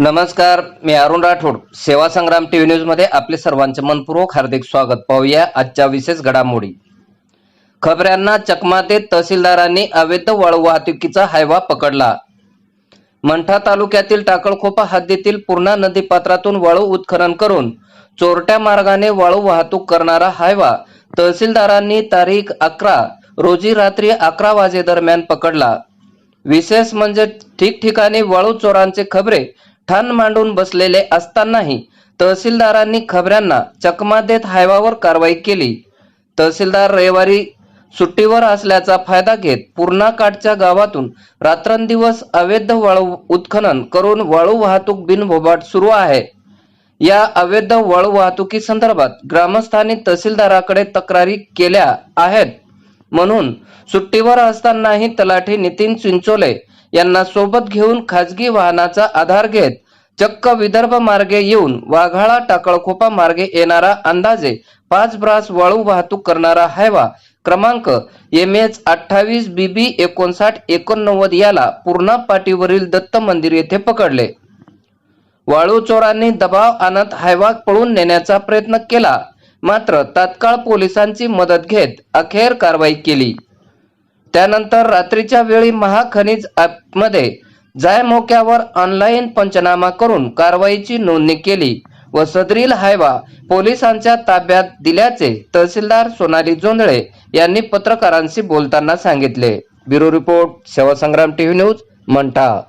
नमस्कार मी अरुण राठोड. सेवा संग्राम टीव्ही न्यूजमध्ये आपले सर्वांचे मनपूर्वक हार्दिक स्वागत. पाहूया आजच्या विशेष घडामोडी. खबऱ्यांना चकमा देत तहसीलदारांनी अवैध वाळू वाहतुकीचा हायवा पकडला. मंठा तालुक्यातील टाकळखोपा हद्दीतील पूर्णा नदी पात्रातून वाळू उत्खनन करून चोरट्या मार्गाने वाळू वाहतूक करणारा हायवा तहसीलदारांनी तारीख अकरा रोजी रात्री अकरा वाजे दरम्यान पकडला. विशेष म्हणजे ठिकठिकाणी वाळू चोरांचे खबरे ठाण मांडून बसलेले असतानाही तहसीलदारांनी खबऱ्यांना चकमा देत हायवावर कारवाई केली. तहसीलदार रविवारी सुट्टीवर असल्याचा फायदा घेत पूर्णा काठच्या गावातून रात्रंदिवस अवैध वाळू उत्खनन करून वाळू वाहतूक बिनभोबाट सुरू आहे. या अवैध वाळू वाहतुकी संदर्भात ग्रामस्थांनी तहसीलदाराकडे तक्रारी केल्या आहेत. म्हणून सुट्टीवर असतानाही तलाठी नितीन चिंचोले यांना सोबत घेऊन खाजगी वाहनाचा आधार घेत चक्क विदर्भ मार्गे येऊन वाघाळा टाकळखोपा मार्गे येणारा अंदाजे पाच ब्रास वाळू वाहतूक करणारा हायवा क्रमांक एम एच अठ्ठावीस बीबी एकोणसाठ एकोणनव्वद याला पूर्णा पाटीवरील दत्त मंदिर येथे पकडले. वाळू चोरांनी दबाव आणत हायवा पळून नेण्याचा प्रयत्न केला मात्र तात्काळ पोलिसांची मदत घेत अखेर कारवाई केली. त्यानंतर रात्रीच्या वेळी महाखनिज ॲपमध्ये जाय मोक्यावर ऑनलाईन पंचनामा करून कारवाईची नोंदणी केली व सदरील हायवा पोलिसांच्या ताब्यात दिल्याचे तहसीलदार सोनाली जोंधळे यांनी पत्रकारांशी बोलताना सांगितले. Bureau report Sevasangram TV news Mantha.